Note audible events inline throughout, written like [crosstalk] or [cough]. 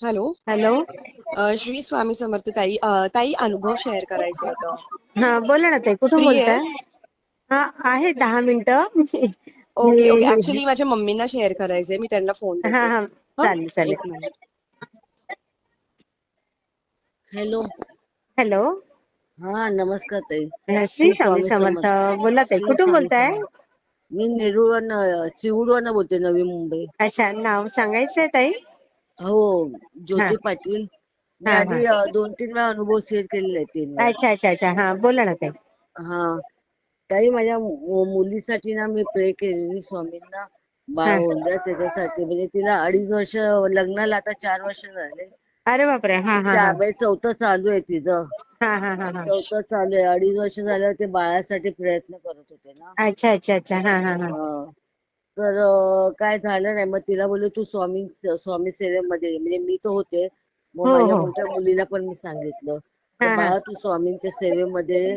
Hello. Hello. अ, श्री स्वामी समर्थ ताई अ, ताई अनुभव शेअर करायचं होतं. हा बोला ना ताई कुठून Free आहे? बोलताय हा आहे दहा मिनिटं. Okay okay. ऍक्च्युली माझ्या मम्मींना शेअर करायचंय. मी त्यांना फोन हा हा. हं? चालेल एक चालेल मिनिट हॅलो. हॅलो. हा नमस्कार ताई. अ, श्री स्वामी समर्थ. बोला ताई श्री कुठून स्वामी बोलताय? समर्थ. मी नेरूळवरनं चिवडवरनं बोलते नवी मुंबई. अच्छा नाव सांगायचंय ताई? हो ज्योती हा. पाटील. मी हा, हा. आधी अ, दोन तीन वेळा अनुभव शेअर केलेले आहेत वेळा अच्छा अच्छा अच्छा. हा बोला ना ताई. हा. ताई माझ्या मु- मुलीसाठी ना मी प्रे केलेली स्वामींना बाळ हा. होऊन द्या त्याच्यासाठी. म्हणजे तिला अडीच वर्ष लग्नाला आता चार वर्ष झाले. अरे बापरे! हा हा हा. म्हणजे चौथं चालू आहे तिचं. हा हा हा हा. चौथं चालू आहे. अडीच वर्ष झाल्यावर ते बाळासाठी प्रयत्न करत होते ना. अच्छा अच्छा अच्छा. हा हा हा. हा. तर काय झालं नाही मग तिला बोलले तू स्वामी स्वामी सेवेमध्ये. म्हणजे मी तर होते मग हो, माझ्या हो. मोठ्या मुलीला पण मी सांगितलं तर हा. बाळा तू स्वामींच्या सेवेमध्ये.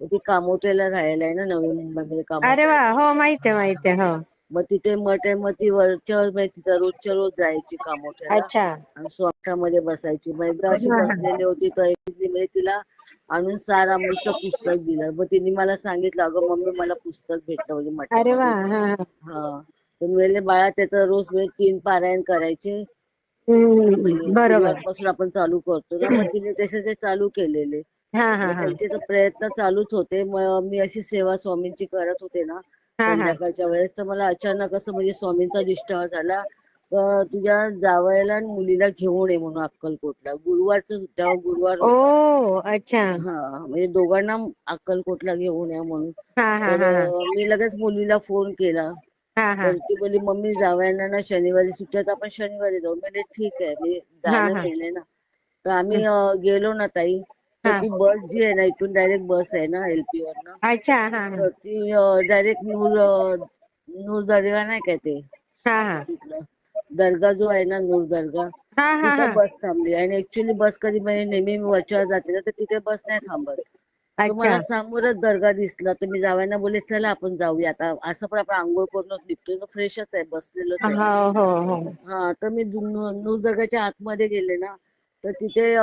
ती कामोठ्याला राहायला आहे ना नवी मुंबईमध्ये अरे कामोठ्याला वा हो माहिती आहे माहिती आहे हो मग तिथे मठ आहे मग ती वरच्या म्हणजे तिचा रोजच्या रोज जायची कामोठ्याला अच्छा. आणि स्वामीमध्ये बसायची. मग एकदा अशी. बसलेली होती तर एक दिवशी म्हणजे तिला आणून सार अमृतचं पुस्तक दिलं. मग तिने मला सांगितलं अगं मम्मी मला पुस्तक भेटलं म्हणजे अरे वा मठामध्ये हा हा. हा. तर बाळा त्याचं रोज म्हणजे तीन पारायण करायचे. हम्म, बरोबर. गुरुवारपासून आपण चालू करतो. ना मग तिने तसे ते चालू केलेले. हा हा मग हा. त्यांचे तर प्रयत्न चालूच होते. मग मी अशी सेवा स्वामींची करत होते ना संध्याकाळच्या वेळेस तर मला अचानक असं म्हणजे स्वामींचा दिष्ट झाला. तुझ्या जावयाला आणि मुलीला घेऊन ये म्हणून अक्कलकोटला. गुरुवारच तेव्हा गुरुवार ओ अच्छा. हा म्हणजे दोघांना अक्कलकोटला घेऊन या म्हणून. हा हा तर हा. मी लगेच मुलीला फोन केला. हा हा. तर ती बोलली मम्मी जावयांना ना शनिवारी सुट्ट्यात आपण शनिवारी जाऊ. म्हणजे ठीक आहे मी जाणं हा. मेन आहे ना. तर आम्ही अं, गेलो ना ताई. तर. ती बस जी आहे ना इथून डायरेक्ट बस आहे ना एलपी वरनं. अच्छा हा हा. तर ती डायरेक्ट नूर अं, नूर दर्गा नाही काय ते? हा हा. तिथलं. दर्गा जो आहे ना नूर दर्गा हा हा तिथं हा. बस थांबली. आणि ऍक्च्युली बस कधी म्हणजे नेहमी मी वरच्यावर जाते ना तर तिथे बस नाही थांबत. तर अच्छा. मला समोरच दर्गा दिसला तर मी जावयांना बोलले चला आपण जाऊया. आता असं पण आपण आंघोळ करूनच निघतोय तर फ्रेशच आहे बसलेलोच आहे. हो हो हो. हा तर मी दु- नू- नूर दर्गाच्या आतमध्ये गेले ना तर तिथे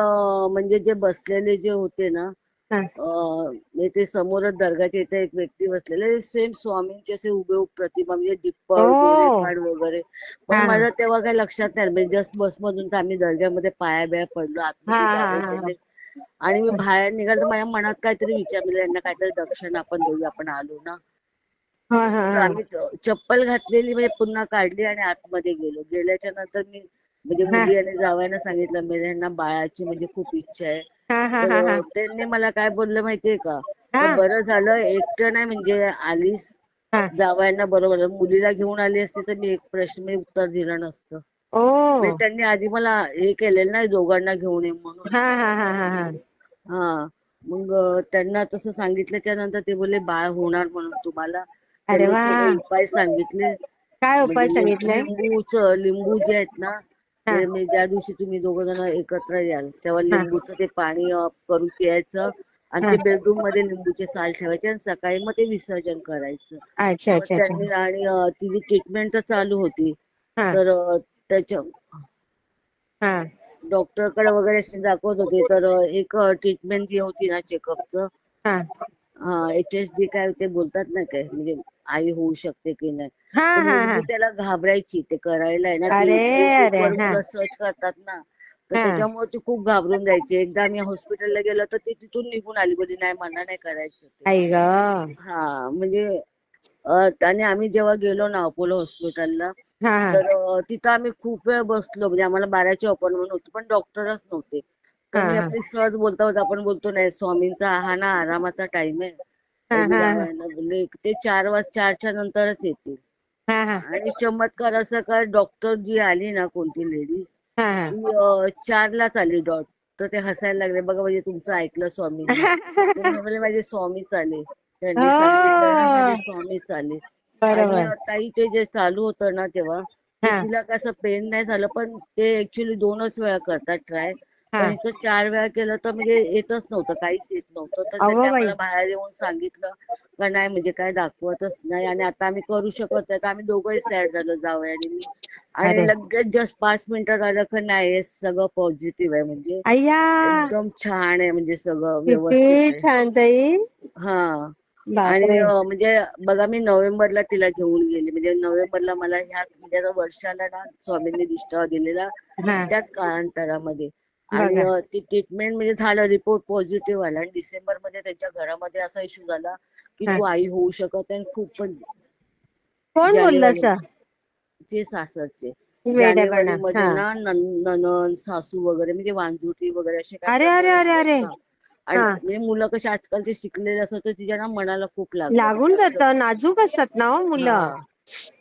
म्हणजे जे बसलेले जे होते ना हा. अं, म्हणजे ते समोरच दर्गाच्या इथे एक व्यक्ती बसलेले सेम स्वामींचे असे उभे प्रतिमा म्हणजे ओ. गोरेपाड वगैरे पण हा. माझं तेव्हा काही लक्षात नाही म्हणजे जस्ट बसमधून तर आम्ही दर्ग्यामध्ये पाया बिया पडलो आतमध्ये हा, हा, हा, हा. आणि मी बाहेर निघाल तर माझ्या मनात काहीतरी विचार म्हणजे यांना काहीतरी दक्षिण आपण देऊया आपण आलो ना हा हा तर हा आम्ही चप्पल घातलेली म्हणजे पुन्हा काढली आणि आतमध्ये गेलो गेल्याच्यानंतर मी म्हणजे. मुली आणि जावयानं सांगितलं म्हणजे यांना बाळाची म्हणजे खूप इच्छा आहे. तर त्यांनी मला काय बोललं माहितीये का. तर बरं झालं एकटं नाही म्हणजे आलीस. जावयांना बरोबर. मुलीला घेऊन आली असती तर मी एक प्रश्न मी उत्तर दिलं नसतं. म्हणजे त्यांनी आधी मला हे केलेलं ना दोघांना घेऊन ये म्हणून. हा मग त्यांना तसं सांगितल्याच्या नंतर ते बोलले बाळ होणार म्हणून तुम्हाला. उपाय सांगितले. काय उपाय म्हणजे सांगितले? लिंबूच लिंबू जे आहेत ना. ते मी ज्या दिवशी तुम्ही दोघ जण एकत्र याल तेव्हा. लिंबूचं ते पाणी करून प्यायचं आणि. ते बेडरूममध्ये लिंबूचे साल ठेवायचे आणि सकाळी मग ते विसर्जन करायचं. अच्छा मग अच्छा त्यांनी अच्छा आणि अं, तिची ट्रीटमेंट तर चालू होती हा. तर अं, त्याच्या हा. डॉक्टरकडे वगैरे अशी दाखवत होते तर अं, एक ट्रीटमेंट जी होती ना चेकअपचं हा. एच एस डी काय ते बोलतात ना काय म्हणजे आई होऊ शकते की नाही. हा तर हा हा. मुलगी त्याला घाबरायची ते करायला आहे ना ती अरे, अरे, हा. सर्च करतात ना. तर हा. त्याच्यामुळे ती खूप घाबरून जायची. एकदा आम्ही हॉस्पिटलला गेलो तर ती तिथून निघून आली. बोली नाही मला नाही करायचं ते. आई ग. हा म्हणजे अं, आणि आम्ही जेव्हा गेलो ना अपोलो हॉस्पिटलला हा तर अं, तिथं आम्ही खूप वेळ बसलो. म्हणजे आम्हाला बाराची अपॉइंटमेंट होती पण डॉक्टरच नव्हते. हा. आपली सहज बोलता बोलता आपण बोलतो नाही स्वामींचा हा ना आरामाचा टाइम आहे. बोलले ते चार वाज चारच्या नंतरच येतील. हा हा. आणि चमत्कार असं का डॉक्टर जी आली ना कोणती लेडीज ती चारलाच आली डॉट. तर ते हसायला लागले बघा म्हणजे तुमचं ऐकलं स्वामींनी. तर मी म्हणले माझे स्वामीच आले त्यांनी. सांगितलं स्वामीच आले ताई ते जे चालू होतं ना तेव्हा. तिला कसं पेन नाही झालं पण ते ऍक्च्युली दोनच वेळा करतात ट्राय. पण हिचं चार वेळा केलं तर म्हणजे येतच नव्हतं काहीच येत नव्हतं. तर त्यांनी बाई. आम्हाला बाहेर येऊन सांगितलं का नाही म्हणजे काय दाखवतच नाही आणि आता आम्ही करू शकत नाही. तर आम्ही दोघंही सॅड झालो जावई आणि मी. आणि. लगेच जस्ट पाच मिनिटात आलं का नाही हे सगळं पॉझिटिव्ह आहे म्हणजे. अय्या. एकदम छान आहे म्हणजे सगळं व्यवस्थित आहे. छान ताई. हा. आणि बापरे अं, म्हणजे बघा मी नोव्हेंबरला तिला घेऊन गेली. म्हणजे नोव्हेंबरला मला ह्याच म्हणजे आता वर्षाला ना स्वामींनी दिष्टावा दिलेला हा. त्याच काळांतरामध्ये आणि ती ट्रीटमेंट म्हणजे झालं रिपोर्ट पॉझिटिव्ह आला. आणि डिसेंबरमध्ये त्यांच्या घरामध्ये असा इश्यू झाला की. तू आई होऊ शकत नाही. आणि खूपच कोण बोललं असं? ते सासरचे. जानेवारीमध्ये ना नन- नणंद सासू वगैरे म्हणजे वांजुटी वगैरे असे अरे, अरे, अरे, अरे. आणि. म्हणजे मुलं कशी आजकालचे शिकलेले असतात तर तिच्या ना मनाला खूप लागून म्हणजे जात. नाजूक असतात ना हो मुलं.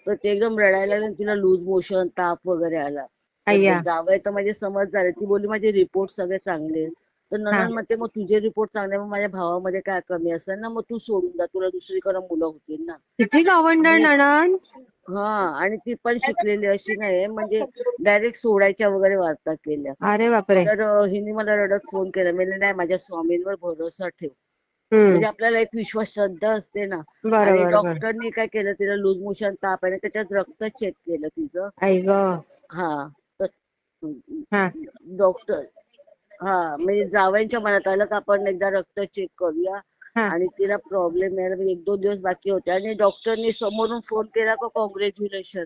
तर ते एकदम रडायला तिला लूज मोशन ताप वगैरे आला. अय्या. जावई तर माझे समजदार आहे ती बोलली माझे रिपोर्ट सगळे चांगले आहेत. तर नणंद म्हणते मग तुझे रिपोर्ट चांगले मग माझ्या भावामध्ये काय कमी असेल ना मग तू सोडून जा. तुला दुसरीकडे मुलं होतील ना. किती गावंडळ नणंद हा आणि ती पण शिकलेली अशी नाही म्हणजे डायरेक्ट सोडायच्या वगैरे वार्ता केल्या. अरे बापरे. तर अं, हिने मला रडत फोन केला. मी म्हणले, नाही माझ्या स्वामींवर भरोसा ठेव. हम्म. म्हणजे आपल्याला एक विश्वास श्रद्धा असते ना. आणि बरोबर. बरोबर डॉक्टरनी काय केलं तिला लूज मोशन ताप आहे आणि त्याच्यात रक्त चेक केलं तिचं. आई ग. हा. हा. डॉक्टर. हा म्हणजे जावयांच्या मनात आलं का आपण एकदा रक्त चेक करूया हा. आणि तिला प्रॉब्लेम यायला म्हणजे एक दोन दिवस बाकी होते आणि डॉक्टरनी समोरून फोन केला का कॉंग्रॅच्युलेशन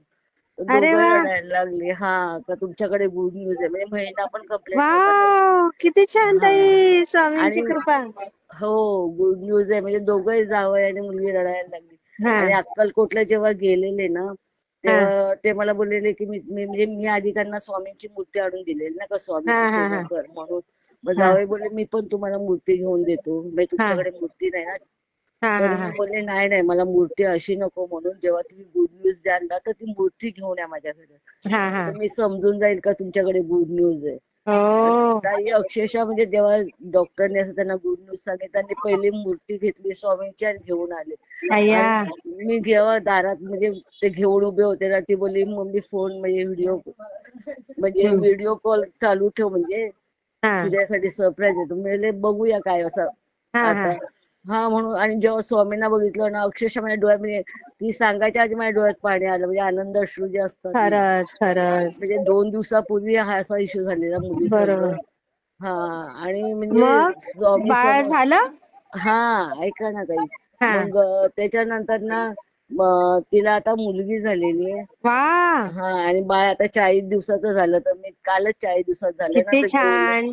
अरे वा. रडायला लागले. हा का तुमच्याकडे गुड न्यूज आहे. म्हणजे महिना पण कंप्लेंट वाव किती छान. ताई. स्वामींची आणि- कृपा. हो गुड न्यूज आहे. म्हणजे दोघंही जावई आणि मुलगी रडायला लागली. हा. आणि अक्कलकोटला जेव्हा गेलेले ना तेव्हा ते मला बोललेले की मी मी- म्हणजे मी आधी त्यांना स्वामींची मूर्ती आणून दिलेली ना का स्वामींची सेवा हा. कर म्हणून. मग. जावई बोलले मी पण तुम्हाला मूर्ती घेऊन देतो. म्हणजे तुमच्याकडे मूर्ती नाही ना. हा तर मी बोलले नाही नाही मला मूर्ती अशी नको म्हणून जेव्हा तुम्ही गुड न्यूज द्याल ना तर ती मूर्ती घेऊन या माझ्याकडे. मी समजून जाईल का तुमच्याकडे गुड न्यूज आहे. ताई अक्षरशः म्हणजे जेव्हा डॉक्टरने असं त्यांना गुड न्यूज सांगितलं त्यांनी पहिली मूर्ती घेतली स्वामींची आणि घेऊन आले. आणि मी जेव्हा दारात म्हणजे ते घेऊन उभे होते ना ती बोलली मम्मी फोन म्हणजे व्हिडिओ म्हणजे. व्हिडिओ कॉल चालू ठेव म्हणजे हा. तुझ्यासाठी सरप्राईज आहे. म्हणले बघूया काय असं हा. आता हा म्हणून आणि जेव्हा स्वामींना बघितलं ना अक्षरशः माझ्या डोळ्यात म्हणजे ती सांगायच्या आधी माझ्या डोळ्यात पाणी आलं. म्हणजे आनंद अश्रू जे असतात खरंच खरंच. म्हणजे दोन दिवसापूर्वी हा असा इश्यू झालेला मुली बरोबर. हा आणि म्हणजे स्वामी बाळ समोर- झालं? हा ऐका ना ताई. हा. मग अं, त्याच्यानंतर ना म, तिला आता मुलगी झालेली आहे. वा. हा आणि बाळ आता चाळीस दिवसाचं झालं. तर मी कालच चाळीस दिवसात झालं ना किती तर घेऊन- छान.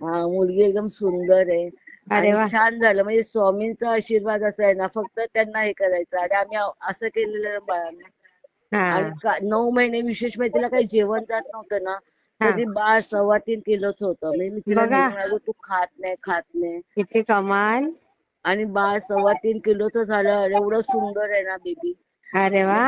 हा मुलगी एकदम सुंदर आहे. अरे वा. आणि छान झालं. म्हणजे स्वामींचा आशीर्वाद असा आहे ना फक्त त्यांना हे करायचं आणि आम्ही अ- असं केलेलं आहे बाळांना. हा. आणि का- नऊ महिने विशेष म्हणजे तिला काही जेवण जात नव्हतं ना हा. तर बाळ सव्वा तीन किलोच होतं. म्हणजे मी तिला बघा. नेहमी तू खात नाही खात नाही. किती कमाल. आणि बाळ सव्वा तीन किलोचं झालं एवढं सुंदर आहे ना बेबी. अरे वा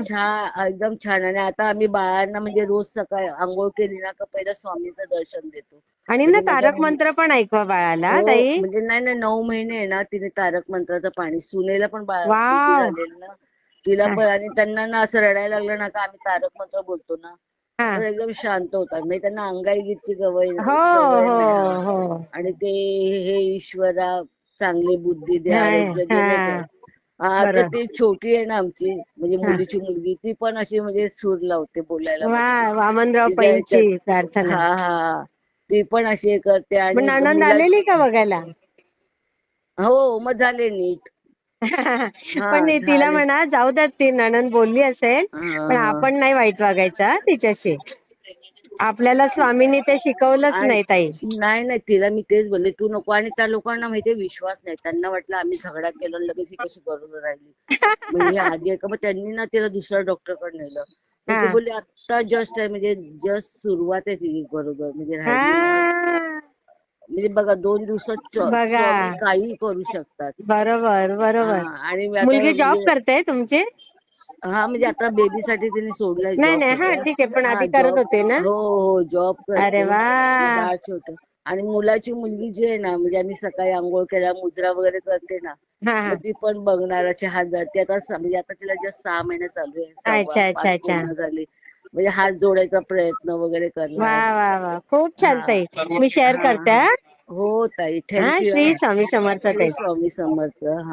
छान एकदम छान आणि आता आम्ही बाळांना म्हणजे रोज सकाळी आंघोळ केली ना का पहिलं स्वामीचं दर्शन देतो आणि ना म्हणजे माझ्या तारक मंत्र पण ऐकवा बाळाला हो, ताई म्हणजे नाही नाही नऊ महिने आहे ना तिने तारक मंत्राचं पाणी सुनेला पण बाळ वाव. baby झालेलं ना तिला हा. पण आणि त्यांना ना असं रडायला लागलं ना का आम्ही तारक मंत्र बोलतो ना हा तर एकदम शांत होतात म्हणजे त्यांना अंगाई गीतची गवई हो सवय हो नाही हा. हो आणि ते हे ईश्वरा चांगली बुद्धी दे आरोग्य दे. नाही का? हा तर बरं. ती छोटी आहे ना आमची म्हणजे हा. मुलीची मुलगी ती पण अशी म्हणजे सूर लावते बोलायला वा वामनराव तिच्या पैंची ह्याच्यात- प्रार्थना हा हा ती पण अशी हे करते मग आणि नणंद मुला- आलेली का बघायला हो मग झाले नीट [laughs] पण नाही, तिला झाले. म्हणा जाऊ द्यात ती नणंद बोलली असेल हा. पण आपण नाही वाईट वागायचं हा तिच्याशी आपल्याला स्वामींनी ते शिकवलंच आणि- नाही ताई. नाही नाही तिला मी तेच बोलले तू नको. आणि त्या लोकांना माहितीये विश्वास नाही. त्यांना वाटलं आम्ही झगडा केला आणि लगेच ही कशी गरोदर राहिली. म्हणजे हे आधी आहे का? मग त्यांनी ना तिला दुसऱ्या डॉक्टरकडे नेलं. तर हा. ती बोलली आता जस्ट आहे म्हणजे जस्ट सुरुवात आहे ती गरोदर म्हणजे राहिली हा. म्हणजे बघा दोन दिवसात च- बघा. स्वामी काही करू शकतात. बरोबर बरोबर. हा, आणि मी आता मुलगी जॉब म्हणजे- करते तुमची? हा म्हणजे आता बेबीसाठी तिने सोडलाय नाही नाही हा. ठीक आहे पण हा, आधी करत होते ना? हो हो जॉब करते. अरे वा! छोट. आणि मुलाची मुलगी जी आहे ना म्हणजे आम्ही सकाळी आंघोळ केल्या मुजरा वगैरे करते ना हा हा. मग ती पण बघणार अशी हात जाते आता म्हणजे आता तिला जस्ट सहा महिने चालू आहे झाले. म्हणजे हात जोडायचा प्रयत्न वगैरे करणार. खूप छान ताई. मी शेअर करते हा. हो ताई. थँक्यू श्री स्वामी समर्थ ताई. स्वामी समर्थ हा.